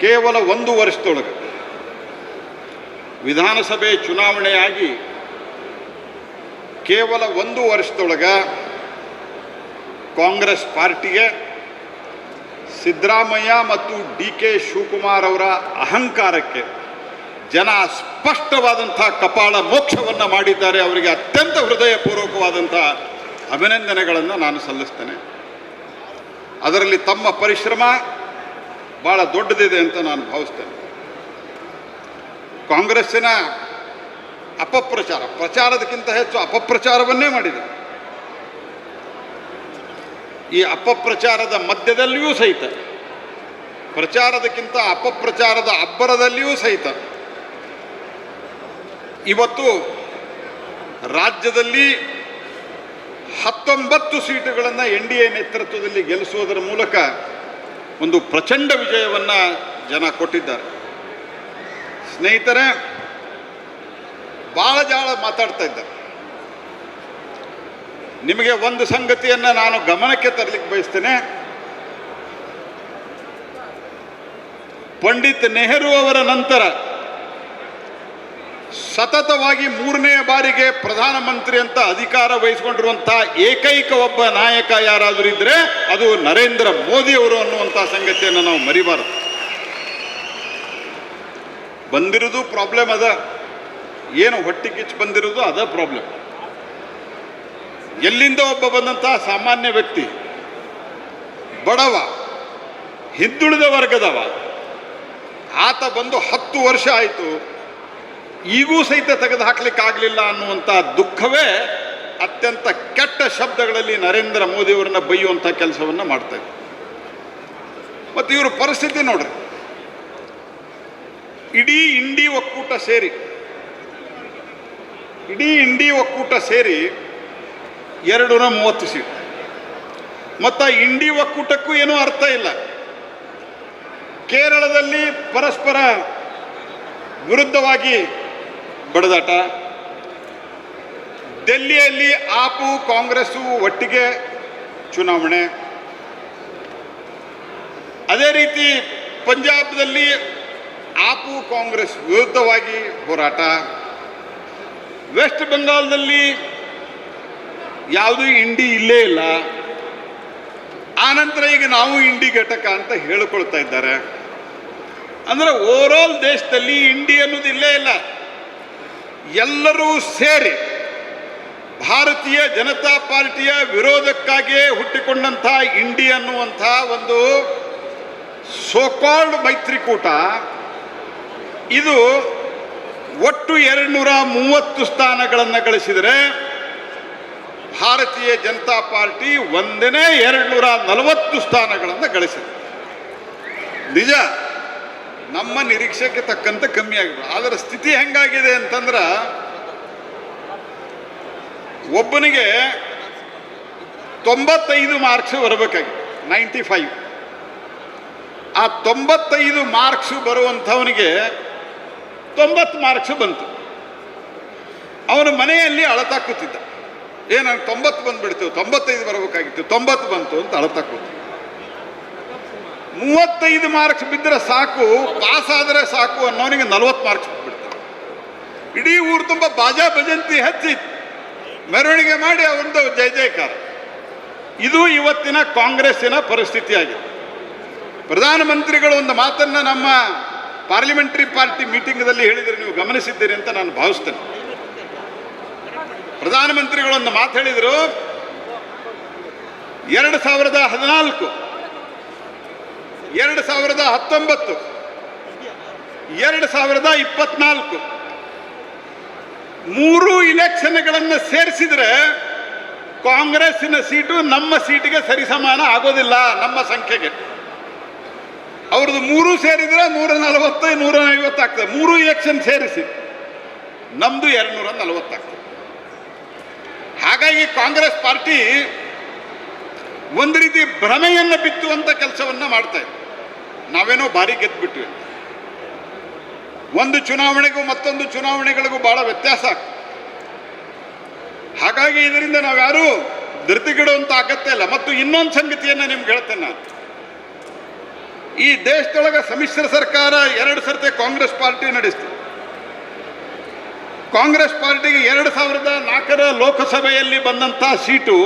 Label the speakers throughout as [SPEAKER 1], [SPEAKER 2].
[SPEAKER 1] ಕೇವಲ ಒಂದು ವರ್ಷದೊಳಗೆ ವಿಧಾನಸಭೆ ಚುನಾವಣೆಯಾಗಿ ಕೇವಲ ಒಂದು ವರ್ಷದೊಳಗೆ ಕಾಂಗ್ರೆಸ್ ಪಾರ್ಟಿಗೆ ಸಿದ್ದರಾಮಯ್ಯ ಮತ್ತು ಡಿ ಕೆ ಶಿವಕುಮಾರ್ ಅವರ ಅಹಂಕಾರಕ್ಕೆ ಜನ ಸ್ಪಷ್ಟವಾದಂಥ ಕಪಾಳ ಮೋಕ್ಷವನ್ನು ಮಾಡಿದ್ದಾರೆ. ಅವರಿಗೆ ಅತ್ಯಂತ ಹೃದಯಪೂರ್ವಕವಾದಂಥ ಅಭಿನಂದನೆಗಳನ್ನು ನಾನು ಸಲ್ಲಿಸ್ತೇನೆ. ಅದರಲ್ಲಿ ತಮ್ಮ ಪರಿಶ್ರಮ ಭಾಳ ದೊಡ್ಡದಿದೆ ಅಂತ ನಾನು ಭಾವಿಸ್ತೇನೆ. ಕಾಂಗ್ರೆಸ್ಸಿನ ಅಪಪ್ರಚಾರ, ಪ್ರಚಾರದಕ್ಕಿಂತ ಹೆಚ್ಚು ಅಪಪ್ರಚಾರವನ್ನೇ ಮಾಡಿದೆ. ಈ ಅಪಪ್ರಚಾರದ ಮಧ್ಯದಲ್ಲಿಯೂ ಸಹಿತ, ಪ್ರಚಾರದಕ್ಕಿಂತ ಅಪಪ್ರಚಾರದ ಅಬ್ಬರದಲ್ಲಿಯೂ ಸಹಿತ ಇವತ್ತು ರಾಜ್ಯದಲ್ಲಿ ಹತ್ತೊಂಬತ್ತು ಸೀಟುಗಳನ್ನು ಎನ್ ಡಿ ಎ ನೇತೃತ್ವದಲ್ಲಿ ಗೆಲ್ಲಿಸುವುದರ ಮೂಲಕ ಒಂದು ಪ್ರಚಂಡ ವಿಜಯವನ್ನು ಜನ ಕೊಟ್ಟಿದ್ದಾರೆ. ಸ್ನೇಹಿತರೆ ಭಾಳ ಜಾಳ ಮಾತಾಡ್ತಾ ಇದ್ದಾರೆ. ನಿಮಗೆ ಒಂದು ಸಂಗತಿಯನ್ನು ನಾನು ಗಮನಕ್ಕೆ ತರಲಿಕ್ಕೆ ಬಯಸ್ತೇನೆ. ಪಂಡಿತ್ ನೆಹರು ಅವರ ನಂತರ ಸತತವಾಗಿ ಮೂರನೇ ಬಾರಿಗೆ ಪ್ರಧಾನಮಂತ್ರಿ ಅಂತ ಅಧಿಕಾರ ವಹಿಸಿಕೊಂಡಿರುವಂತಹ ಏಕೈಕ ಒಬ್ಬ ನಾಯಕ ಯಾರಾದರೂ ಇದ್ದರೆ ಅದು ನರೇಂದ್ರ ಮೋದಿ ಅವರು ಅನ್ನುವಂಥ ಸಂಗತಿಯನ್ನು ನಾವು ಮರಿಬಾರದು. ಬಂದಿರೋದು ಪ್ರಾಬ್ಲಮ್ ಅದ. ಏನು ಹೊಟ್ಟೆ ಕಿಚ್ಚು ಬಂದಿರೋದು ಅದ ಪ್ರಾಬ್ಲಮ್ ಎಲ್ಲಿಂದ ಒಬ್ಬ ಬಂದಂತಹ ಸಾಮಾನ್ಯ ವ್ಯಕ್ತಿ? ಬಡವ, ಹಿಂದುಳಿದ ವರ್ಗದವ. ಆತ ಬಂದು ಹತ್ತು ವರ್ಷ ಆಯಿತು. ಈಗೂ ಸಹಿತ ತೆಗೆದು ಹಾಕ್ಲಿಕ್ಕೆ ಆಗಲಿಲ್ಲ ಅನ್ನುವಂಥ ದುಃಖವೇ ಅತ್ಯಂತ ಕೆಟ್ಟ ಶಬ್ದಗಳಲ್ಲಿ ನರೇಂದ್ರ ಮೋದಿಯವರನ್ನ ಬೈಯುವಂಥ ಕೆಲಸವನ್ನು ಮಾಡ್ತಾ ಇದ್ದಾರೆ ಮತ್ತು ಇವರು ಪರಿಸ್ಥಿತಿ ನೋಡ್ರಿ. ಇಡೀ ಇಂಡಿ ಒಕ್ಕೂಟ ಸೇರಿ, ಇಡೀ ಇಂಡಿ ಒಕ್ಕೂಟ ಸೇರಿ ಎರಡು ನೂರ ಮೂವತ್ತು ಸೀಟ್. ಮತ್ತು ಆ ಇಂಡಿ ಒಕ್ಕೂಟಕ್ಕೂ ಏನೂ ಅರ್ಥ ಇಲ್ಲ. ಕೇರಳದಲ್ಲಿ ಪರಸ್ಪರ ವಿರುದ್ಧವಾಗಿ ಬಡದಾಟ. ದೆಲ್ಲಿಯಲ್ಲಿ ಆಪು ಕಾಂಗ್ರೆಸ್ಸು ಒಟ್ಟಿಗೆ ಚುನಾವಣೆ. ಅದೇ ರೀತಿ ಪಂಜಾಬ್ದಲ್ಲಿ ಆಪು ಕಾಂಗ್ರೆಸ್ ವಿರುದ್ಧವಾಗಿ ಹೋರಾಟ. ವೆಸ್ಟ್ ಬೆಂಗಾಲ್ದಲ್ಲಿ ಯಾವುದೂ ಇಂಡಿ ಇಲ್ಲೇ ಇಲ್ಲ. ಆನಂತರ ಈಗ ನಾವು ಇಂಡಿ ಘಟಕ ಅಂತ ಹೇಳಿಕೊಳ್ತಾ ಇದ್ದಾರೆ. ಅಂದರೆ ಓವರಾಲ್ ದೇಶದಲ್ಲಿ ಇಂಡಿ ಅನ್ನೋದು ಇಲ್ಲೇ ಇಲ್ಲ. ಎಲ್ಲರೂ ಸೇರಿ ಭಾರತೀಯ ಜನತಾ ಪಾರ್ಟಿಯ ವಿರೋಧಕ್ಕಾಗಿಯೇ ಹುಟ್ಟಿಕೊಂಡಂಥ ಇಂಡಿ ಅನ್ನುವಂಥ ಒಂದು ಸೋಕಾಲ್ಡ್ ಮೈತ್ರಿಕೂಟ. ಇದು ಒಟ್ಟು ಎರಡುನೂರ ಮೂವತ್ತು ಸ್ಥಾನಗಳನ್ನು ಗಳಿಸಿದರೆ ಭಾರತೀಯ ಜನತಾ ಪಾರ್ಟಿ ಒಂದನೇ ಎರಡುನೂರ ನಲವತ್ತು ಸ್ಥಾನಗಳನ್ನು ಗಳಿಸಿದೆ. ನಿಜ? ನಮ್ಮ ನಿರೀಕ್ಷೆಗೆ ತಕ್ಕಂತೆ ಕಮ್ಮಿ ಆಗಿದೆ. ಅದರ ಸ್ಥಿತಿ ಹೆಂಗಾಗಿದೆ ಅಂತಂದ್ರೆ ಒಬ್ಬನಿಗೆ ತೊಂಬತ್ತೈದು ಮಾರ್ಕ್ಸ್ ಬರಬೇಕಾಗಿತ್ತು ನೈಂಟಿ ಫೈವ್ ಆ ತೊಂಬತ್ತೈದು ಮಾರ್ಕ್ಸ್ ಬರುವಂಥವನಿಗೆ ತೊಂಬತ್ತು ಮಾರ್ಕ್ಸ್ ಬಂತು. ಅವನ ಮನೆಯಲ್ಲಿ ಅಳತಾ ಕೂತಿದ್ದ. ಏ ನನಗೆ ತೊಂಬತ್ತು ಬಂದ್ಬಿಡ್ತು, ತೊಂಬತ್ತೈದು ಬರಬೇಕಾಗಿತ್ತು, ತೊಂಬತ್ತು ಬಂತು ಅಂತ ಅಳತಾ ಮೂವತ್ತೈದು ಮಾರ್ಕ್ಸ್ ಬಿದ್ದರೆ ಸಾಕು ಪಾಸ್ ಆದರೆ ಸಾಕು ಅನ್ನೋನಿಗೆ ನಲ್ವತ್ತು ಮಾರ್ಕ್ಸ್ ಬಿಡ್ತಾರೆ ಇಡೀ ಊರು ತುಂಬ ಬಾಜಾ ಭಜಂತಿ ಹಚ್ಚಿ ಮೆರವಣಿಗೆ ಮಾಡಿ ಅವರದ್ದು ಜಯ ಜಯಕಾರ. ಇದು ಇವತ್ತಿನ ಕಾಂಗ್ರೆಸ್ಸಿನ ಪರಿಸ್ಥಿತಿಯಾಗಿದೆ. ಪ್ರಧಾನಮಂತ್ರಿಗಳು ಒಂದು ಮಾತನ್ನು ನಮ್ಮ ಪಾರ್ಲಿಮೆಂಟರಿ ಪಾರ್ಟಿ ಮೀಟಿಂಗ್ದಲ್ಲಿ ಹೇಳಿದರೆ ನೀವು ಗಮನಿಸಿದ್ದೀರಿ ಅಂತ ನಾನು ಭಾವಿಸ್ತೇನೆ. ಪ್ರಧಾನಮಂತ್ರಿಗಳು ಒಂದು ಮಾತು ಹೇಳಿದರು, ಎರಡು ಸಾವಿರದ ಹದಿನಾಲ್ಕು ಎರಡು ಸಾವಿರದ ಹತ್ತೊಂಬತ್ತು. ಎರಡು ಸಾವಿರದ ಇಪ್ಪತ್ನಾಲ್ಕು. ಮೂರು ಇಲೆಕ್ಷನ್ಗಳನ್ನು ಸೇರಿಸಿದ್ರೆ ಕಾಂಗ್ರೆಸ್ಸಿನ ಸೀಟು ನಮ್ಮ ಸೀಟಿಗೆ ಸರಿಸಮಾನ ಆಗೋದಿಲ್ಲ ನಮ್ಮ ಸಂಖ್ಯೆಗೆ. ಅವ್ರದ್ದು ಮೂರು ಸೇರಿದ್ರೆ ನೂರ ನಲವತ್ತು ನೂರ ಐವತ್ತು ಆಗ್ತದೆ. ಮೂರು ಇಲೆಕ್ಷನ್ ಸೇರಿಸಿ ನಮ್ಮದು ಎರಡು ನೂರ ನಲವತ್ತಾಗ್ತದೆ ಹಾಗಾಗಿ ಕಾಂಗ್ರೆಸ್ ಪಾರ್ಟಿ ಒಂದು ರೀತಿ ಭ್ರಮೆಯನ್ನು ಬಿತ್ತುವಂಥ ಕೆಲಸವನ್ನು ಮಾಡ್ತಾ ಇದೆ. ನಾವೇನೋ ಭಾರಿ ಗೆದ್ದುಬಿಟ್ವಿ ಒಂದು ಚುನಾವಣೆಗೂ ಮತ್ತೊಂದು ಚುನಾವಣೆಗಳಿಗೂ ಭಾಳ ವ್ಯತ್ಯಾಸ. ಹಾಗಾಗಿ ಇದರಿಂದ ನಾವ್ಯಾರು ಧೃತಿಗಿಡುವಂಥ ಅಗತ್ಯ ಇಲ್ಲ. ಮತ್ತು ಇನ್ನೊಂದು ಸಂಗತಿಯನ್ನ ನಿಮ್ಗೆ ಹೇಳ್ತೇನೆ ನಾನು. ಈ ದೇಶದೊಳಗ ಸಮ್ಮಿಶ್ರ ಸರ್ಕಾರ ಎರಡು ಸರ್ತಿ ಕಾಂಗ್ರೆಸ್ ಪಾರ್ಟಿ ನಡೆಸ್ತು. ಕಾಂಗ್ರೆಸ್ ಪಾರ್ಟಿಗೆ ಎರಡು ಸಾವಿರದ ನಾಲ್ಕರ ಲೋಕಸಭೆಯಲ್ಲಿ ಬಂದಂತ ಸೀಟು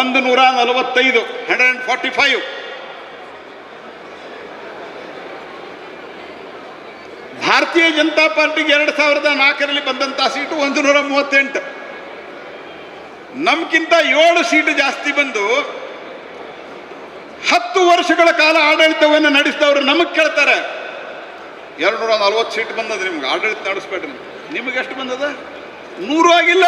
[SPEAKER 1] ಒಂದು ನೂರ ನಲವತ್ತೈದು ಹಂಡ್ರೆಡ್ ಆ್ಯಂಡ್ ಫಾರ್ಟಿ ಫೈವ್ ಭಾರತೀಯ ಜನತಾ ಪಾರ್ಟಿಗೆ ಎರಡು ಸಾವಿರದ ನಾಲ್ಕರಲ್ಲಿ ಬಂದಂಥ ಸೀಟು ಒಂದು ನೂರ ಮೂವತ್ತೆಂಟು. ನಮ್ಗಿಂತ ಏಳು ಸೀಟು ಜಾಸ್ತಿ ಬಂದು ಹತ್ತು ವರ್ಷಗಳ ಕಾಲ ಆಡಳಿತವನ್ನು ನಡೆಸಿದವರು ನಮಗೆ ಕೇಳ್ತಾರೆ. ಎರಡು ನೂರ ನಲ್ವತ್ತು ಸೀಟ್ ಬಂದದ ನಿಮ್ಗೆ, ಆಡಳಿತ ನಡೆಸ್ಬೇಡ್ರಿ ನಿಮಗೆ ಎಷ್ಟು ಬಂದದ? ನೂರು ಆಗಿಲ್ಲ.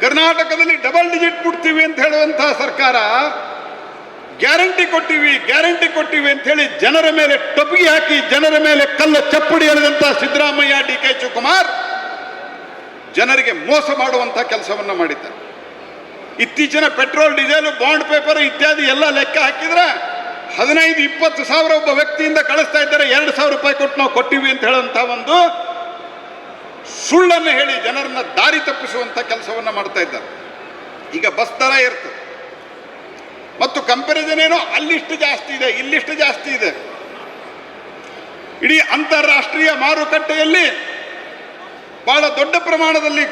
[SPEAKER 1] ಕರ್ನಾಟಕದಲ್ಲಿ ಡಬಲ್ ಡಿಜಿಟ್ ಬಿಡ್ತೀವಿ ಅಂತ ಹೇಳುವಂತಹ ಸರ್ಕಾರ ಗ್ಯಾರಂಟಿ ಕೊಟ್ಟಿವಿ ಗ್ಯಾರಂಟಿ ಕೊಟ್ಟಿವಿ ಅಂತ ಹೇಳಿ ಜನರ ಮೇಲೆ ಟೊಪ್ಪಿಗೆ ಹಾಕಿ, ಜನರ ಮೇಲೆ ಕಲ್ಲ ಚಪ್ಪಡಿ ಎಳೆದಂತ ಸಿದ್ದರಾಮಯ್ಯ, ಡಿ ಕೆ ಶಿವಕುಮಾರ್ ಜನರಿಗೆ ಮೋಸ ಮಾಡುವಂಥ ಕೆಲಸವನ್ನ ಮಾಡಿದ್ದಾರೆ ಇತ್ತೀಚಿನ ಪೆಟ್ರೋಲ್, ಡೀಸೆಲ್, ಬಾಂಡ್ ಪೇಪರ್ ಇತ್ಯಾದಿ ಎಲ್ಲ ಲೆಕ್ಕ ಹಾಕಿದ್ರೆ ಹದಿನೈದು, ಇಪ್ಪತ್ತು ಸಾವಿರ ಒಬ್ಬ ವ್ಯಕ್ತಿಯಿಂದ ಕಳಿಸ್ತಾ ಇದ್ದಾರೆ, ಎರಡು ಸಾವಿರ ರೂಪಾಯಿ ಕೊಟ್ಟು ನಾವು ಕೊಟ್ಟಿವಿ ಅಂತ ಹೇಳುವಂಥ ಒಂದು ಸುಳ್ಳನ್ನು ಹೇಳಿ ಜನರನ್ನ ದಾರಿ ತಪ್ಪಿಸುವಂಥ ಕೆಲಸವನ್ನ ಮಾಡ್ತಾ ಇದ್ದಾರೆ. ಈಗ ಬಸ್ ದರ ಇರ್ತದೆ ಮತ್ತು ಕಂಪ್ಯಾರಿಸನ್ ಏನೋ ಅಲ್ಲಿಷ್ಟು ಜಾಸ್ತಿ ಇದೆ, ಇಲ್ಲಿಷ್ಟು ಜಾಸ್ತಿ ಇದೆ. ಇಡೀ ಅಂತಾರಾಷ್ಟ್ರೀಯ ಮಾರುಕಟ್ಟೆಯಲ್ಲಿ ಬಹಳ ದೊಡ್ಡ ಪ್ರಮಾಣದಲ್ಲಿ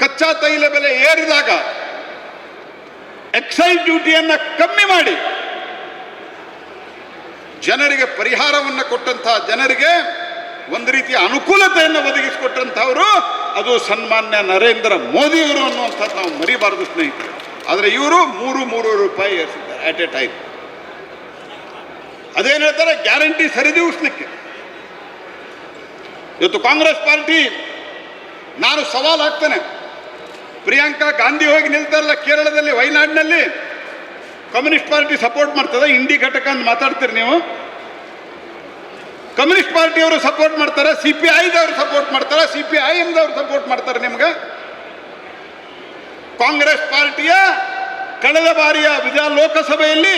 [SPEAKER 1] ಕಚ್ಚಾ ತೈಲ ಬೆಲೆ ಏರಿದಾಗ ಎಕ್ಸೈಸ್ ಡ್ಯೂಟಿಯನ್ನು ಕಮ್ಮಿ ಮಾಡಿ ಜನರಿಗೆ ಪರಿಹಾರವನ್ನು ಕೊಟ್ಟಂತಹ ಜನರಿಗೆ ಒಂದು ರೀತಿಯ ಅನುಕೂಲತೆಯನ್ನು ಒದಗಿಸಿಕೊಟ್ಟಂಥವರು ಅದು ಸನ್ಮಾನ್ಯ ನರೇಂದ್ರ ಮೋದಿಯವರು ಅನ್ನುವಂಥದ್ದು ನಾವು ಮರಿಬಾರದು ಸ್ನೇಹಿತರೆ. ಆದರೆ ಇವರು ಮೂರು ಮೂರು ರೂಪಾಯಿ ಏರಿಸಿದ್ದಾರೆ ಆಟ್ ಎ ಟೈಮ್ ಅದೇನು ಹೇಳ್ತಾರೆ? ಗ್ಯಾರಂಟಿ ಸರಿದೂಗಿಸ್ಲಿಕ್ಕೆ ಇವತ್ತು ಕಾಂಗ್ರೆಸ್ ಪಾರ್ಟಿ, ನಾನು ಸವಾಲು ಹಾಕ್ತೇನೆ. ಪ್ರಿಯಾಂಕಾ ಗಾಂಧಿ ಹೋಗಿ ನಿಲ್ತಾರಲ್ಲ ಕೇರಳದಲ್ಲಿ ವೈನಾಡಿನಲ್ಲಿ ಕಮ್ಯುನಿಸ್ಟ್ ಪಾರ್ಟಿ ಸಪೋರ್ಟ್ ಮಾಡ್ತದೆ ಇಂಡಿ ಘಟಕ ಅಂತ ಮಾತಾಡ್ತೀರಿ ನೀವು? ಕಮ್ಯುನಿಸ್ಟ್ ಪಾರ್ಟಿಯವರು ಸಪೋರ್ಟ್ ಮಾಡ್ತಾರೆ, ಸಿ ಪಿ ಐದವರು ಸಪೋರ್ಟ್ ಮಾಡ್ತಾರೆ, ಸಿ ಪಿ ಐ ಎಮ್ದವ್ರು ಸಪೋರ್ಟ್ ಮಾಡ್ತಾರೆ ನಿಮ್ಗೆ? ಕಾಂಗ್ರೆಸ್ ಪಾರ್ಟಿಯ ಕಳೆದ ಬಾರಿಯ ವಿಧಾನ ಲೋಕಸಭೆಯಲ್ಲಿ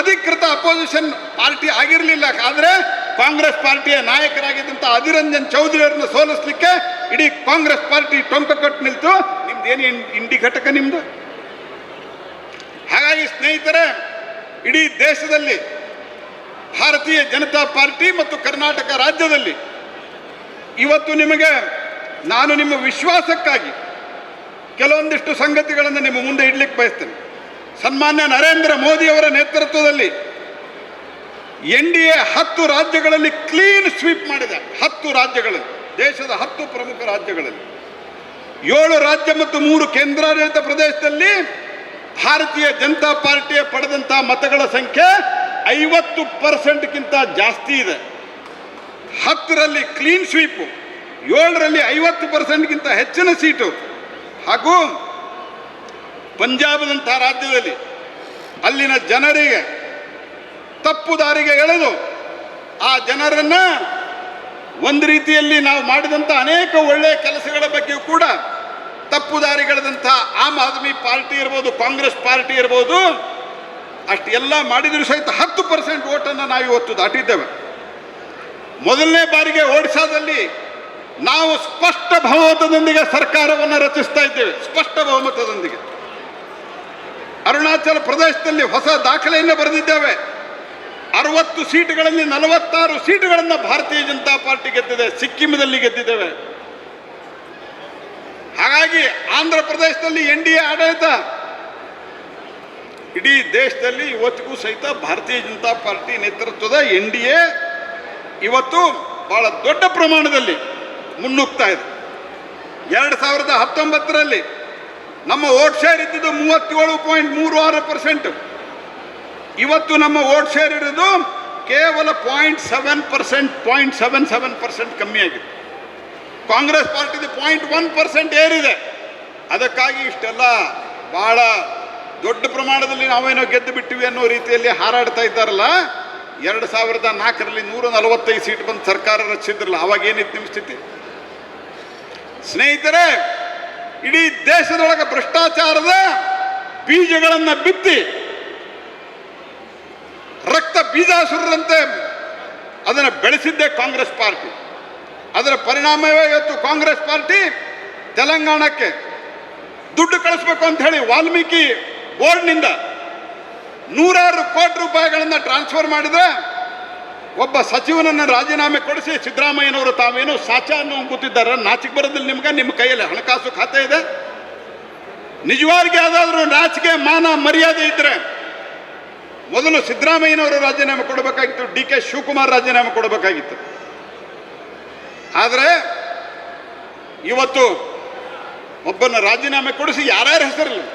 [SPEAKER 1] ಅಧಿಕೃತ ಅಪೋಸಿಷನ್ ಪಾರ್ಟಿ ಆಗಿರಲಿಲ್ಲ. ಆದರೆ ಕಾಂಗ್ರೆಸ್ ಪಾರ್ಟಿಯ ನಾಯಕರಾಗಿದ್ದಂಥ ಅಧಿರಂಜನ್ ಚೌಧರಿಯವರನ್ನ ಸೋಲಿಸ್ಲಿಕ್ಕೆ ಇಡೀ ಕಾಂಗ್ರೆಸ್ ಪಾರ್ಟಿ ಟೊಂಕ ಕೊಟ್ಟು ನಿಲ್ತು. ನಿಮ್ದು ಏನು ಇಂಡಿ ಘಟಕ ನಿಮ್ಮದು ಹಾಗಾಗಿ ಸ್ನೇಹಿತರೆ, ಇಡೀ ದೇಶದಲ್ಲಿ ಭಾರತೀಯ ಜನತಾ ಪಾರ್ಟಿ ಮತ್ತು ಕರ್ನಾಟಕ ರಾಜ್ಯದಲ್ಲಿ ಇವತ್ತು ನಿಮಗೆ, ನಾನು ನಿಮ್ಮ ವಿಶ್ವಾಸಕ್ಕಾಗಿ ಕೆಲವೊಂದಿಷ್ಟು ಸಂಗತಿಗಳನ್ನು ನಿಮ್ಮ ಮುಂದೆ ಇಡ್ಲಿಕ್ಕೆ ಬಯಸ್ತೇನೆ. ಸನ್ಮಾನ್ಯ ನರೇಂದ್ರ ಮೋದಿಯವರ ನೇತೃತ್ವದಲ್ಲಿ ಎನ್ ಡಿ ಎ ಹತ್ತು ರಾಜ್ಯಗಳಲ್ಲಿ ಕ್ಲೀನ್ ಸ್ವೀಪ್ ಮಾಡಿದೆ. ಹತ್ತು ರಾಜ್ಯಗಳಲ್ಲಿ, ದೇಶದ ಹತ್ತು ಪ್ರಮುಖ ರಾಜ್ಯಗಳಲ್ಲಿ. ಏಳು ರಾಜ್ಯ ಮತ್ತು ಮೂರು ಕೇಂದ್ರಾಡಳಿತ ಪ್ರದೇಶದಲ್ಲಿ ಭಾರತೀಯ ಜನತಾ ಪಾರ್ಟಿಯ ಪಡೆದಂಥ ಮತಗಳ ಸಂಖ್ಯೆ ಐವತ್ತು ಪರ್ಸೆಂಟ್ಗಿಂತ ಜಾಸ್ತಿ ಇದೆ. ಹತ್ತರಲ್ಲಿ ಕ್ಲೀನ್ ಸ್ವೀಪು, ಏಳರಲ್ಲಿ ಐವತ್ತು ಪರ್ಸೆಂಟ್ಗಿಂತ ಹೆಚ್ಚಿನ ಸೀಟು. ಹಾಗೂ ಪಂಜಾಬ್ನಂಥ ರಾಜ್ಯದಲ್ಲಿ ಅಲ್ಲಿನ ಜನರಿಗೆ ತಪ್ಪು ದಾರಿಗೆ ಎಳೆದು ಆ ಜನರನ್ನು ಒಂದು ರೀತಿಯಲ್ಲಿ ನಾವು ಮಾಡಿದಂಥ ಅನೇಕ ಒಳ್ಳೆಯ ಕೆಲಸಗಳ ಬಗ್ಗೆಯೂ ಕೂಡ ತಪ್ಪು ದಾರಿಗಳದಂಥ ಆಮ್ ಆದ್ಮಿ ಪಾರ್ಟಿ ಇರ್ಬೋದು, ಕಾಂಗ್ರೆಸ್ ಪಾರ್ಟಿ ಇರ್ಬೋದು, ಅಷ್ಟು ಎಲ್ಲ ಮಾಡಿದರೂ ಸಹಿತ ಹತ್ತು ಪರ್ಸೆಂಟ್ ಓಟನ್ನು ನಾವು ಇವತ್ತು ದಾಟಿದ್ದೇವೆ. ಮೊದಲನೇ ಬಾರಿಗೆ ಒಡಿಶಾದಲ್ಲಿ ನಾವು ಸ್ಪಷ್ಟ ಬಹುಮತದೊಂದಿಗೆ ಸರ್ಕಾರವನ್ನು ರಚಿಸ್ತಾ ಇದ್ದೇವೆ. ಸ್ಪಷ್ಟ ಬಹುಮತದೊಂದಿಗೆ. ಅರುಣಾಚಲ ಪ್ರದೇಶದಲ್ಲಿ ಹೊಸ ದಾಖಲೆಯನ್ನು ಬರೆದಿದ್ದೇವೆ. ಅರವತ್ತು ಸೀಟುಗಳಲ್ಲಿ ನಲವತ್ತಾರು ಸೀಟುಗಳನ್ನು ಭಾರತೀಯ ಜನತಾ ಪಾರ್ಟಿ ಗೆದ್ದಿದೆ. ಸಿಕ್ಕಿಮದಲ್ಲಿ ಗೆದ್ದಿದ್ದೇವೆ. ಹಾಗಾಗಿ ಆಂಧ್ರ ಪ್ರದೇಶದಲ್ಲಿ ಎನ್ ಡಿ ಎ ಆಡಳಿತ. ಇಡೀ ದೇಶದಲ್ಲಿ ಇವತ್ತಿಗೂ ಸಹಿತ ಭಾರತೀಯ ಜನತಾ ಪಾರ್ಟಿ ನೇತೃತ್ವದ ಎನ್ ಡಿ ಎ ಇವತ್ತು ಬಹಳ ದೊಡ್ಡ ಪ್ರಮಾಣದಲ್ಲಿ ಮುನ್ನುಗ್ತಾ ಇದೆ. ಎರಡು ಸಾವಿರದ ಹತ್ತೊಂಬತ್ತರಲ್ಲಿ ನಮ್ಮ ವೋಟ್ ಶೇರ್ ಇದ್ದಿದ್ದು ಮೂವತ್ತೇಳು ಪಾಯಿಂಟ್ ಮೂರು ಆರು ಪರ್ಸೆಂಟ್. ಇವತ್ತು ನಮ್ಮ ವೋಟ್ ಶೇರ್ ಇರೋದು ಕೇವಲ point seven percent, point seven seven percent ಕಮ್ಮಿ ಆಗಿದೆ ಕಾಂಗ್ರೆಸ್ ಪಾರ್ಟಿದು ಪಾಯಿಂಟ್ ಒನ್ ಪರ್ಸೆಂಟ್ ಏರಿದೆ. ಅದಕ್ಕಾಗಿ ಇಷ್ಟೆಲ್ಲ ಬಹಳ ದೊಡ್ಡ ಪ್ರಮಾಣದಲ್ಲಿ ನಾವೇನೋ ಗೆದ್ದು ಬಿಟ್ಟಿವಿ ಅನ್ನೋ ರೀತಿಯಲ್ಲಿ ಹಾರಾಡ್ತಾ ಇದ್ದಾರಲ್ಲ, ಎರಡು ಸಾವಿರದ ನಾಲ್ಕರಲ್ಲಿ ನೂರ ನಲವತ್ತೈದು ಸೀಟ್ ಬಂದು ಸರ್ಕಾರ ರಚಿಸಿದ್ರಲ್ಲ, ಅವಾಗ ಏನಿತ್ತು ನಿಮ್ಮ ಸ್ಥಿತಿ? ಸ್ನೇಹಿತರೆ, ಇಡೀ ದೇಶದೊಳಗೆ ಭ್ರಷ್ಟಾಚಾರದ ಬೀಜಗಳನ್ನು ಬಿತ್ತಿ, ರಕ್ತ ಬೀಜಾಸುರರಂತೆ ಅದನ್ನು ಬೆಳೆಸಿದ್ದೇ ಕಾಂಗ್ರೆಸ್ ಪಾರ್ಟಿ. ಅದರ ಪರಿಣಾಮವೇ ಇವತ್ತು ಕಾಂಗ್ರೆಸ್ ಪಾರ್ಟಿ ತೆಲಂಗಾಣಕ್ಕೆ ದುಡ್ಡು ಕಳಿಸ್ಬೇಕು ಅಂತ ಹೇಳಿ ವಾಲ್ಮೀಕಿ ಬೋರ್ಡ್ನಿಂದ ನೂರಾರು ಕೋಟಿ ರೂಪಾಯಿಗಳನ್ನು ಟ್ರಾನ್ಸ್ಫರ್ ಮಾಡಿದ್ರೆ ಒಬ್ಬ ಸಚಿವನನ್ನು ರಾಜೀನಾಮೆ ಕೊಡಿಸಿ ಸಿದ್ದರಾಮಯ್ಯನವರು ತಾವೇನು ಸಾಚ ಅನ್ನೋ ಕೂತಿದ್ದಾರೆ ನಾಚಿಕೆ ಬರೋದಿಲ್ಲ ನಿಮ್ಗೆ, ನಿಮ್ಮ ಕೈಯಲ್ಲಿ ಹಣಕಾಸು ಖಾತೆ ಇದೆ. ನಿಜವಾಗಿ ಯಾವುದಾದ್ರೂ ನಾಚಿಕೆ, ಮಾನ, ಮರ್ಯಾದೆ ಇದ್ರೆ ಮೊದಲು ಸಿದ್ದರಾಮಯ್ಯನವರು ರಾಜೀನಾಮೆ ಕೊಡಬೇಕಾಗಿತ್ತು, ಡಿ ಕೆ ಶಿವಕುಮಾರ್ ರಾಜೀನಾಮೆ ಕೊಡಬೇಕಾಗಿತ್ತು. ಆದರೆ ಇವತ್ತು ಒಬ್ಬನ ರಾಜೀನಾಮೆ ಕೊಡಿಸಿ ಯಾರ್ಯಾರ ಹೆಸರಲ್ಲಿ.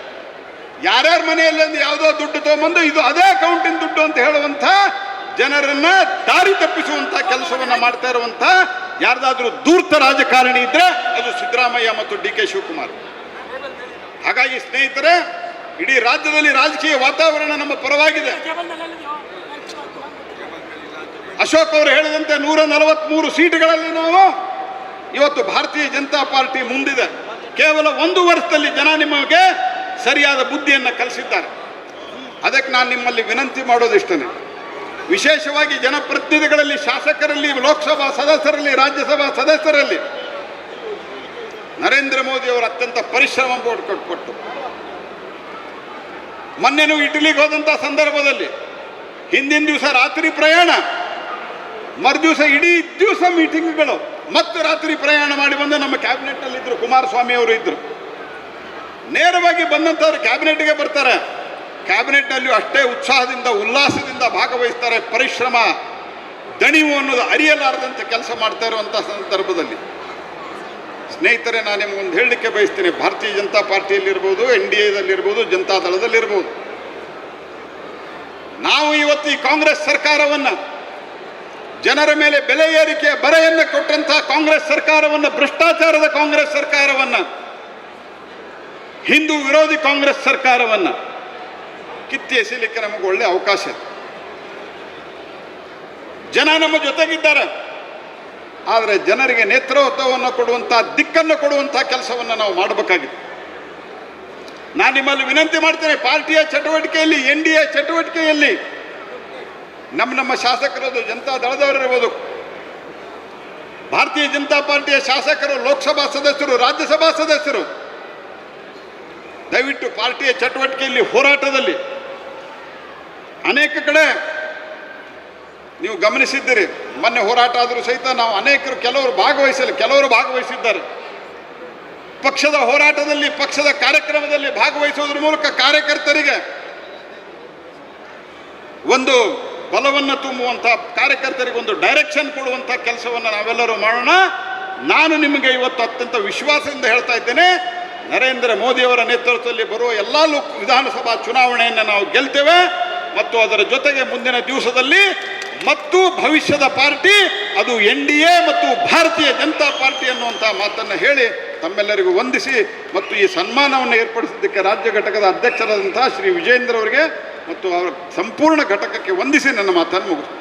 [SPEAKER 1] ಯಾರ್ಯಾರ ಮನೆಯಲ್ಲಿ ಯಾವುದೋ ದುಡ್ಡು ತಗೊಂಬಂದು ಇದು ಅದೇ ಅಕೌಂಟಿನ ದುಡ್ಡು ಅಂತ ಹೇಳುವಂಥ ಜನರನ್ನ ದಾರಿ ತಪ್ಪಿಸುವಂತ ಕೆಲಸವನ್ನ ಮಾಡ್ತಾ ಇರುವಂತ ಯಾರ್ದಾದ್ರೂ ದೂರ್ತ ರಾಜಕಾರಣಿ ಇದ್ರೆ ಅದು ಸಿದ್ದರಾಮಯ್ಯ ಮತ್ತು ಡಿ ಕೆ ಶಿವಕುಮಾರ್. ಹಾಗಾಗಿ ಸ್ನೇಹಿತರೆ, ಇಡೀ ರಾಜ್ಯದಲ್ಲಿ ರಾಜಕೀಯ ವಾತಾವರಣ ನಮ್ಮ ಪರವಾಗಿದೆ. ಅಶೋಕ್ ಅವರು ಹೇಳಿದಂತೆ ನೂರ ನಲವತ್ಮೂರು ಸೀಟ್ಗಳಲ್ಲಿ ನಾವು ಇವತ್ತು ಭಾರತೀಯ ಜನತಾ ಪಾರ್ಟಿ ಮುಂದಿದೆ. ಕೇವಲ ಒಂದು ವರ್ಷದಲ್ಲಿ ಜನ ನಿಮಗೆ ಸರಿಯಾದ ಬುದ್ಧಿಯನ್ನು ಕಲಿಸಿದ್ದಾರೆ. ಅದಕ್ಕೆ ನಾನು ನಿಮ್ಮಲ್ಲಿ ವಿನಂತಿ ಮಾಡೋದಿಷ್ಟೇ ವಿಶೇಷವಾಗಿ ಜನಪ್ರತಿನಿಧಿಗಳಲ್ಲಿ, ಶಾಸಕರಲ್ಲಿ, ಲೋಕಸಭಾ ಸದಸ್ಯರಲ್ಲಿ, ರಾಜ್ಯಸಭಾ ಸದಸ್ಯರಲ್ಲಿ ನರೇಂದ್ರ ಮೋದಿ ಅವರು ಅತ್ಯಂತ ಪರಿಶ್ರಮ ಕೊಟ್ಟು ಮೊನ್ನೆನೂ ಇಟಲಿಗೆ ಹೋದಂಥ ಸಂದರ್ಭದಲ್ಲಿ ಹಿಂದಿನ ದಿವಸ ರಾತ್ರಿ ಪ್ರಯಾಣ, ಮರುದಿವಸ ಇಡೀ ದಿವಸ ಮೀಟಿಂಗ್ಗಳು, ಮತ್ತು ರಾತ್ರಿ ಪ್ರಯಾಣ ಮಾಡಿ ಬಂದು ನಮ್ಮ ಕ್ಯಾಬಿನೆಟ್ನಲ್ಲಿ ಇದ್ರು ಕುಮಾರಸ್ವಾಮಿ ಅವರು ಇದ್ದರು. ನೇರವಾಗಿ ಬಂದಂಥವ್ರು ಕ್ಯಾಬಿನೆಟ್ಗೆ ಬರ್ತಾರೆ. ಕ್ಯಾಬಿನೆಟ್ನಲ್ಲಿಯೂ ಅಷ್ಟೇ ಉತ್ಸಾಹದಿಂದ, ಉಲ್ಲಾಸದಿಂದ ಭಾಗವಹಿಸ್ತಾರೆ. ಪರಿಶ್ರಮ, ದಣಿವು ಅನ್ನೋದು ಅರಿಯಲಾರದಂತೆ ಕೆಲಸ ಮಾಡ್ತಾ ಇರುವಂಥ ಸಂದರ್ಭದಲ್ಲಿ. ಸ್ನೇಹಿತರೆ, ನಾನು ನಿಮಗೊಂದು ಹೇಳಲಿಕ್ಕೆ ಬಯಸ್ತೀನಿ. ಭಾರತೀಯ ಜನತಾ ಪಾರ್ಟಿಯಲ್ಲಿರ್ಬೋದು, ಎನ್ ಡಿ ಎದಲ್ಲಿರ್ಬೋದು, ಜನತಾ ದಳದಲ್ಲಿರ್ಬೋದು. ನಾವು ಇವತ್ತು ಈ ಕಾಂಗ್ರೆಸ್ ಸರ್ಕಾರವನ್ನು ಜನರ ಮೇಲೆ ಬೆಲೆ ಏರಿಕೆಯ ಬರೆಯನ್ನು ಕೊಟ್ಟಂತಹ ಕಾಂಗ್ರೆಸ್ ಸರ್ಕಾರವನ್ನು, ಭ್ರಷ್ಟಾಚಾರದ ಕಾಂಗ್ರೆಸ್ ಸರ್ಕಾರವನ್ನು, ಹಿಂದೂ ವಿರೋಧಿ ಕಾಂಗ್ರೆಸ್ ಸರ್ಕಾರವನ್ನು ಕಿತ್ತಿ ಎಸೀಲಿಕ್ಕೆ ನಮಗೆ ಒಳ್ಳೆ ಅವಕಾಶ. ಇದೆ ಜನ ನಮ್ಮ ಜೊತೆಗಿದ್ದಾರೆ. ಆದರೆ ಜನರಿಗೆ ನೇತೃತ್ವವನ್ನು ಕೊಡುವಂಥ ದಿಕ್ಕನ್ನು ಕೊಡುವಂಥ ಕೆಲಸವನ್ನು ನಾವು ಮಾಡಬೇಕಾಗಿದೆ. ನಾನು ನಿಮ್ಮಲ್ಲಿ ವಿನಂತಿ ಮಾಡ್ತೇನೆ, ಪಾರ್ಟಿಯ ಚಟುವಟಿಕೆಯಲ್ಲಿ, ಎನ್ ಡಿ ಎ ಚಟುವಟಿಕೆಯಲ್ಲಿ ನಮ್ಮ ನಮ್ಮ ಶಾಸಕರದು ಜನತಾ ದಳದವರಿರ್ಬೋದು. ಭಾರತೀಯ ಜನತಾ ಪಾರ್ಟಿಯ ಶಾಸಕರು, ಲೋಕಸಭಾ ಸದಸ್ಯರು, ರಾಜ್ಯಸಭಾ ಸದಸ್ಯರು, ದಯವಿಟ್ಟು ಪಾರ್ಟಿಯ ಚಟುವಟಿಕೆಯಲ್ಲಿ ಹೋರಾಟದಲ್ಲಿ ಅನೇಕ ಕಡೆ ನೀವು ಗಮನಿಸಿದ್ದೀರಿ, ಮೊನ್ನೆ ಹೋರಾಟ ಆದರೂ ಸಹಿತ ನಾವು ಅನೇಕರು ಕೆಲವರು ಭಾಗವಹಿಸಲಿ, ಕೆಲವರು ಭಾಗವಹಿಸಿದ್ದಾರೆ. ಪಕ್ಷದ ಹೋರಾಟದಲ್ಲಿ, ಪಕ್ಷದ ಕಾರ್ಯಕ್ರಮದಲ್ಲಿ ಭಾಗವಹಿಸುವುದರ ಮೂಲಕ ಕಾರ್ಯಕರ್ತರಿಗೆ ಒಂದು ಬಲವನ್ನು ತುಂಬುವಂಥ, ಕಾರ್ಯಕರ್ತರಿಗೆ ಒಂದು ಡೈರೆಕ್ಷನ್ ಕೊಡುವಂಥ ಕೆಲಸವನ್ನು ನಾವೆಲ್ಲರೂ ಮಾಡೋಣ. ನಾನು ನಿಮಗೆ ಇವತ್ತು ಅತ್ಯಂತ ವಿಶ್ವಾಸದಿಂದ ಹೇಳ್ತಾ ಇದ್ದೇನೆ, ನರೇಂದ್ರ ಮೋದಿಯವರ ನೇತೃತ್ವದಲ್ಲಿ ಬರುವ ಎಲ್ಲ ಲೋಕ, ವಿಧಾನಸಭಾ ಚುನಾವಣೆಯನ್ನು ನಾವು ಗೆಲ್ತೇವೆ. ಮತ್ತು ಅದರ ಜೊತೆಗೆ ಮುಂದಿನ ದಿವಸದಲ್ಲಿ ಮತ್ತು ಭವಿಷ್ಯದ ಪಾರ್ಟಿ, ಅದು ಎನ್ ಡಿ ಎ ಮತ್ತು ಭಾರತೀಯ ಜನತಾ ಪಾರ್ಟಿ ಅನ್ನುವಂಥ ಮಾತನ್ನು ಹೇಳಿ ತಮ್ಮೆಲ್ಲರಿಗೂ ವಂದಿಸಿ ಮತ್ತು ಈ ಸನ್ಮಾನವನ್ನು ಏರ್ಪಡಿಸಿದ್ದಕ್ಕೆ ರಾಜ್ಯ ಘಟಕದ ಅಧ್ಯಕ್ಷರಾದಂತಹ ಶ್ರೀ ವಿಜಯೇಂದ್ರ ಅವರಿಗೆ ಮತ್ತು ಅವರ ಸಂಪೂರ್ಣ ಘಟಕಕ್ಕೆ ವಂದಿಸಿ ನನ್ನ ಮಾತನ್ನು ಮುಗಿಸ್ತೇನೆ.